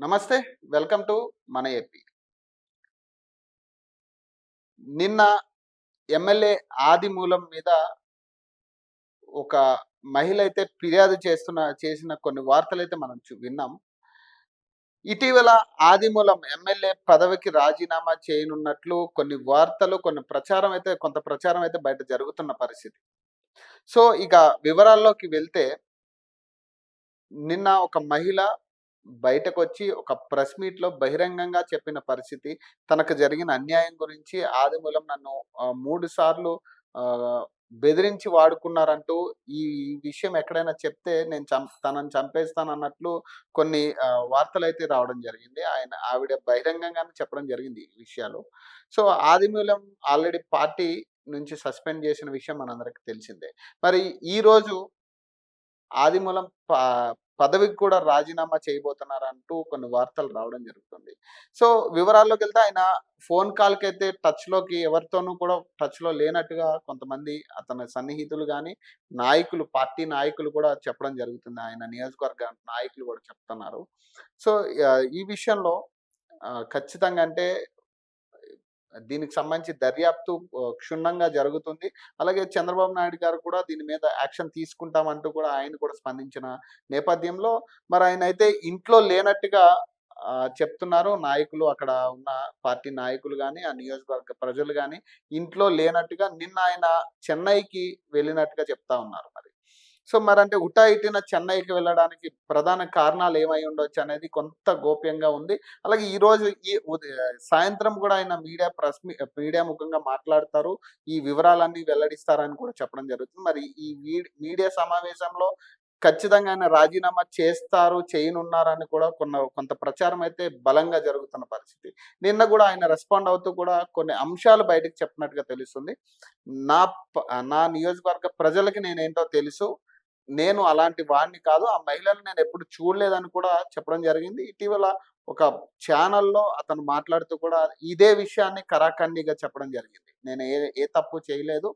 నమస్తే welcome to మన AP. నిన్న ఎమ్మెల్యే ఆదిమూలం మీద ఒక మహిళ అయితే ఫిర్యాదు చేస్తున్న చేసిన కొన్ని వార్తలు అయితే మనం చూ- విన్నాం. ఇటీవల ఆదిమూలం ఎమ్మెల్యే పదవికి రాజీనామా చేయనున్నట్లు కొన్ని వార్తలు కొన్ని ప్రచారం అయితే కొంత ప్రచారం అయితే బయట జరుగుతున్న పరిస్థితి. సో ఇక వివరాల్లోకి వెళ్తే నిన్న ఒక మహిళ బయటకు వచ్చి ఒక ప్రెస్ మీట్లో బహిరంగంగా చెప్పిన పరిస్థితి తనకు జరిగిన అన్యాయం గురించి ఆదిమూలం నన్ను మూడు సార్లు బెదిరించి వాడుకున్నారంటూ ఈ విషయం ఎక్కడైనా చెప్తే నేను చం తనను చంపేస్తాను అన్నట్లు కొన్ని వార్తలు అయితే రావడం జరిగింది. ఆయన ఆవిడ బహిరంగంగానే చెప్పడం జరిగింది ఈ విషయాలు. సో ఆదిమూలం ఆల్రెడీ పార్టీ నుంచి సస్పెండ్ చేసిన విషయం మనందరికి తెలిసిందే. మరి ఈరోజు ఆదిమూలం పదవికి కూడా రాజీనామా చేయబోతున్నారంటూ కొన్ని వార్తలు రావడం జరుగుతుంది. సో వివరాల్లోకి వెళ్తే ఆయన ఫోన్ కాల్కి అయితే టచ్లోకి ఎవరితోనూ కూడా టచ్లో లేనట్టుగా కొంతమంది అతని సన్నిహితులు కానీ నాయకులు పార్టీ నాయకులు కూడా చెప్పడం జరుగుతుంది. ఆయన నియోజకవర్గ నాయకులు కూడా చెప్తున్నారు. సో ఈ విషయంలో ఖచ్చితంగా అంటే దీనికి సంబంధించి దర్యాప్తు క్షుణ్ణంగా జరుగుతుంది. అలాగే చంద్రబాబు నాయుడు గారు కూడా దీని మీద యాక్షన్ తీసుకుంటామంటూ కూడా ఆయన కూడా స్పందించిన నేపథ్యంలో మరి ఆయన అయితే ఇంట్లో లేనట్టుగా ఆ, చెప్తున్నారు. నాయకులు అక్కడ ఉన్న పార్టీ నాయకులు కానీ ఆ నియోజకవర్గ ప్రజలు కానీ ఇంట్లో లేనట్టుగా నిన్న ఆయన చెన్నైకి వెళ్ళినట్టుగా చెప్తా ఉన్నారు మరి. సో మరి అంటే ఉటాయిటిన చెన్నైకి వెళ్ళడానికి ప్రధాన కారణాలు ఏమై ఉండొచ్చు అనేది కొంత గోప్యంగా ఉంది. అలాగే ఈరోజు ఈ సాయంత్రం కూడా ఆయన మీడియా ప్రెస్ మీడియా ముఖంగా మాట్లాడతారు. ఈ వివరాలన్నీ వెల్లడిస్తారని కూడా చెప్పడం జరుగుతుంది. మరి ఈ మీడియా సమావేశంలో ఖచ్చితంగా ఆయన రాజీనామా చేస్తారు చేయనున్నారని కూడా కొన్న కొంత ప్రచారం అయితే బలంగా జరుగుతున్న పరిస్థితి. నిన్న కూడా ఆయన రెస్పాండ్ అవుతూ కూడా కొన్ని అంశాలు బయటకు చెప్పినట్టుగా తెలుస్తుంది. నా నా నియోజకవర్గ ప్రజలకి నేనేంటో తెలుసు. నేను అలాంటి వాడిని కాదు. ఆ మహిళను నేను ఎప్పుడు చూడలేదని కూడా చెప్పడం జరిగింది. ఇటీవల ఒక ఛానల్లో అతను మాట్లాడుతూ కూడా ఇదే విషయాన్ని కరాఖండిగా చెప్పడం జరిగింది. నేను ఏ ఏ తప్పు చేయలేదు.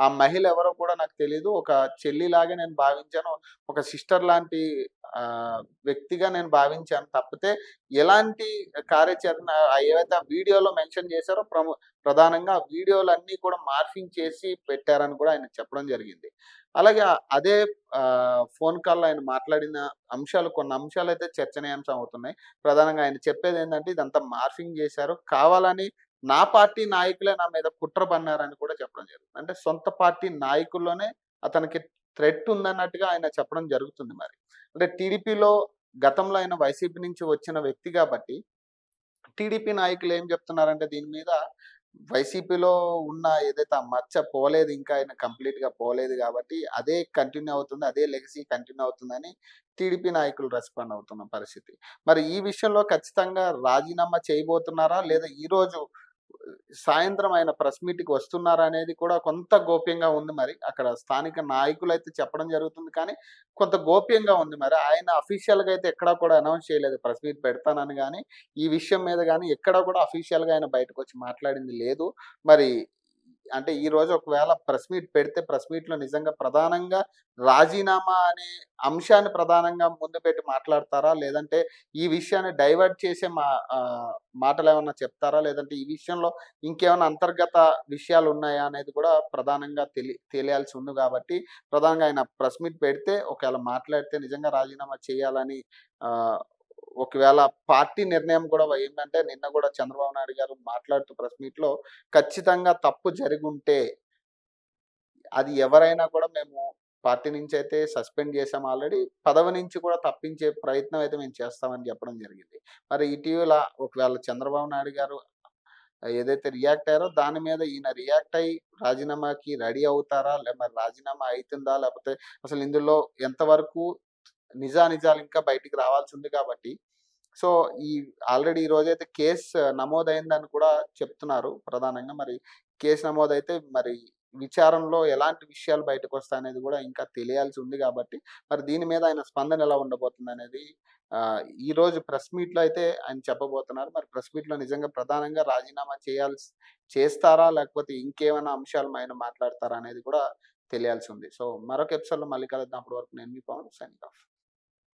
ఆ మహిళ ఎవరో కూడా నాకు తెలియదు ఒక చెల్లిలాగే నేను భావించాను. ఒక సిస్టర్ లాంటి వ్యక్తిగా నేను భావించాను. తప్పితే ఎలాంటి కార్యాచరణ ఏవైతే ఆ వీడియోలో మెన్షన్ చేశారో ప్రము ప్రధానంగా ఆ వీడియోలన్నీ కూడా మార్ఫింగ్ చేసి పెట్టారని కూడా ఆయన చెప్పడం జరిగింది. అలాగే అదే ఫోన్ కాల్లో ఆయన మాట్లాడిన అంశాలు కొన్ని అంశాలు అయితే చర్చనీయాంశం అవుతున్నాయి. ప్రధానంగా ఆయన చెప్పేది ఏంటంటే ఇదంతా మార్ఫింగ్ చేశారు. కావాలని నా పార్టీ నాయకులే నా మీద కుట్ర పన్నారని కూడా చెప్పడం జరుగుతుంది. అంటే సొంత పార్టీ నాయకుల్లోనే అతనికి థ్రెట్ ఉందన్నట్టుగా ఆయన చెప్పడం జరుగుతుంది మరి. అంటే టీడీపీలో గతంలో ఆయన వైసీపీ నుంచి వచ్చిన వ్యక్తి కాబట్టి టీడీపీ నాయకులు ఏం చెప్తున్నారంటే దీని మీద వైసీపీలో ఉన్న ఏదైతే ఆ మచ్చ పోలేదు ఇంకా ఆయన కంప్లీట్గా పోలేదు కాబట్టి అదే కంటిన్యూ అవుతుంది అదే లెగసీ కంటిన్యూ అవుతుందని టీడీపీ నాయకులు రెస్పాండ్ అవుతున్న పరిస్థితి. మరి ఈ విషయంలో ఖచ్చితంగా రాజీనామా చేయబోతున్నారా? లేదా ఈ రోజు సాయంత్రం ఆయన ప్రెస్ మీట్కి వస్తున్నారా అనేది కూడా కొంత గోప్యంగా ఉంది మరి. అక్కడ స్థానిక నాయకులు అయితే చెప్పడం జరుగుతుంది కానీ కొంత గోప్యంగా ఉంది మరి. ఆయన అఫీషియల్గా అయితే ఎక్కడా కూడా అనౌన్స్ చేయలేదు. ప్రెస్ మీట్ పెడతానని కానీ ఈ విషయం మీద కానీ ఎక్కడా కూడా అఫీషియల్గా ఆయన బయటకు వచ్చి మాట్లాడింది లేదు. మరి అంటే ఈ రోజు ఒకవేళ ప్రెస్ మీట్ పెడితే ప్రెస్ మీట్లో నిజంగా ప్రధానంగా రాజీనామా అనే అంశాన్ని ప్రధానంగా ముందు పెట్టి మాట్లాడతారా? లేదంటే ఈ విషయాన్ని డైవర్ట్ చేసే మా మాటలు ఏమన్నా చెప్తారా? లేదంటే ఈ విషయంలో ఇంకేమైనా అంతర్గత విషయాలు ఉన్నాయా అనేది కూడా ప్రధానంగా తెలి తెలియాల్సి ఉంది కాబట్టి ప్రధానంగా ఆయన ప్రెస్ మీట్ పెడితే ఒకవేళ మాట్లాడితే నిజంగా రాజీనామా చేయాలని ఒకవేళ పార్టీ నిర్ణయం కూడా ఏంటంటే నిన్న కూడా చంద్రబాబు నాయుడు గారు మాట్లాడుతూ ప్రెస్ మీట్లో ఖచ్చితంగా తప్పు జరిగి ఉంటే అది ఎవరైనా కూడా మేము పార్టీ నుంచి అయితే సస్పెండ్ చేసాం ఆల్రెడీ. పదవి నుంచి కూడా తప్పించే ప్రయత్నం అయితే మేము చేస్తామని చెప్పడం జరిగింది. మరి ఇటీవల ఒకవేళ చంద్రబాబు నాయుడు గారు ఏదైతే రియాక్ట్ అయ్యారో దాని మీద ఈయన రియాక్ట్ అయ్యి రాజీనామాకి రెడీ అవుతారా? లే మరి రాజీనామా అవుతుందా లేకపోతే అసలు ఇందులో ఎంతవరకు నిజానిజాలు ఇంకా బయటికి రావాల్సి ఉంది కాబట్టి. సో ఈ ఆల్రెడీ ఈ రోజైతే కేసు నమోదైందని కూడా చెప్తున్నారు ప్రధానంగా. మరి కేసు నమోదైతే మరి విచారంలో ఎలాంటి విషయాలు బయటకు వస్తాయనేది కూడా ఇంకా తెలియాల్సి ఉంది కాబట్టి. మరి దీని మీద ఆయన స్పందన ఎలా ఉండబోతుంది అనేది ఈ రోజు ప్రెస్ మీట్లో అయితే ఆయన చెప్పబోతున్నారు. మరి ప్రెస్ మీట్లో నిజంగా ప్రధానంగా రాజీనామా చేయాల్సి చేస్తారా? లేకపోతే ఇంకేమైనా అంశాలు ఆయన మాట్లాడతారా? అనేది కూడా తెలియాల్సి ఉంది. సో మరొక ఎపిసోడ్లో మళ్ళీ కలుద్దాం. అప్పటి వరకు నేను మీ పవన్ సైన్ ఆఫ్.